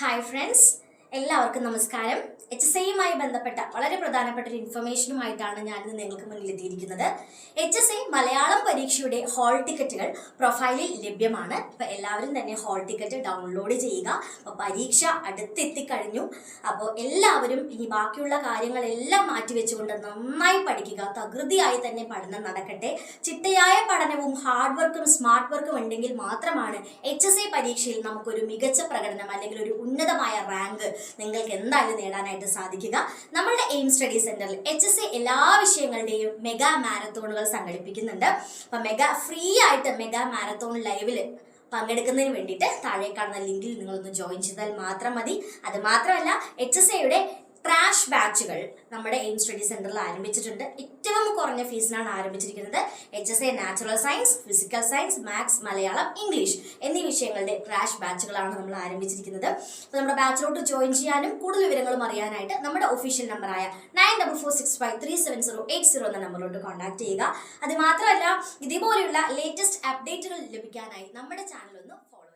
Hi friends, എല്ലാവർക്കും നമസ്കാരം. H S ഐയുമായി ബന്ധപ്പെട്ട വളരെ പ്രധാനപ്പെട്ട ഒരു ഇൻഫർമേഷനുമായിട്ടാണ് ഞാനിന്ന് നിങ്ങൾക്ക് മുന്നിൽ എത്തിയിരിക്കുന്നത് എച്ച് എസ് ഐ മലയാളം പരീക്ഷയുടെ ഹാൾ ടിക്കറ്റുകൾ പ്രൊഫൈലിൽ ലഭ്യമാണ്. അപ്പോൾ എല്ലാവരും തന്നെ ഹാൾ ടിക്കറ്റ് ഡൗൺലോഡ് ചെയ്യുക. അപ്പോൾ പരീക്ഷ അടുത്തെത്തിക്കഴിഞ്ഞു. അപ്പോൾ എല്ലാവരും ഇനി ബാക്കിയുള്ള കാര്യങ്ങളെല്ലാം മാറ്റിവെച്ചുകൊണ്ട് നന്നായി പഠിക്കുക. തകൃതിയായി തന്നെ പഠനം നടക്കട്ടെ. ചിട്ടയായ പഠനവും ഹാർഡ് വർക്കും സ്മാർട്ട് വർക്കും ഉണ്ടെങ്കിൽ മാത്രമാണ് എച്ച് എസ് ഐ പരീക്ഷയിൽ നമുക്കൊരു മികച്ച പ്രകടനം അല്ലെങ്കിൽ ഒരു ഉന്നതമായ റാങ്ക് നിങ്ങൾക്ക് എന്തായാലും നേടാനായിട്ട് സാധിക്കുക. നമ്മളുടെ എയിം സ്റ്റഡി സെന്ററിൽ എച്ച് എസ് എല്ലാ വിഷയങ്ങളുടെയും മെഗാ മാരത്തോണുകൾ സംഘടിപ്പിക്കുന്നുണ്ട്. അപ്പം മെഗാ ഫ്രീ ആയിട്ട് മെഗാ മാരത്തോൺ ലൈവിൽ പങ്കെടുക്കുന്നതിന് വേണ്ടിയിട്ട് താഴെ കാണുന്ന ലിങ്കിൽ നിങ്ങളൊന്ന് ജോയിൻ ചെയ്താൽ മാത്രം മതി. അത് മാത്രമല്ല എച്ച് എസ് എയുടെ ക്രാഷ് ബാച്ചുകൾ നമ്മുടെ എയിം സ്റ്റഡി സെന്ററിൽ ആരംഭിച്ചിട്ടുണ്ട്. ഏറ്റവും കുറഞ്ഞ ഫീസിനാണ് ആരംഭിച്ചിരിക്കുന്നത്. H S A natural science physical science maths Malayalam English എന്നീ വിഷയങ്ങളുടെ ക്രാഷ് ബാച്ചുകളാണ് നമ്മൾ ആരംഭിച്ചിരിക്കുന്നത്. നമ്മുടെ ബാച്ചിലോട്ട് ജോയിൻ ചെയ്യാനും കൂടുതൽ വിവരങ്ങളും അറിയാനായിട്ട് നമ്മുടെ ഒഫീഷ്യൽ നമ്പറായ nine double four six five three seven zero eight zero എന്ന നമ്പറിലോട്ട് കോൺടാക്ട് ചെയ്യുക. അതുമാത്രമല്ല ഇതുപോലെയുള്ള ലേറ്റസ്റ്റ് അപ്ഡേറ്റുകൾ ലഭിക്കാനായി നമ്മുടെ ചാനൽ ഒന്ന് ഫോളോ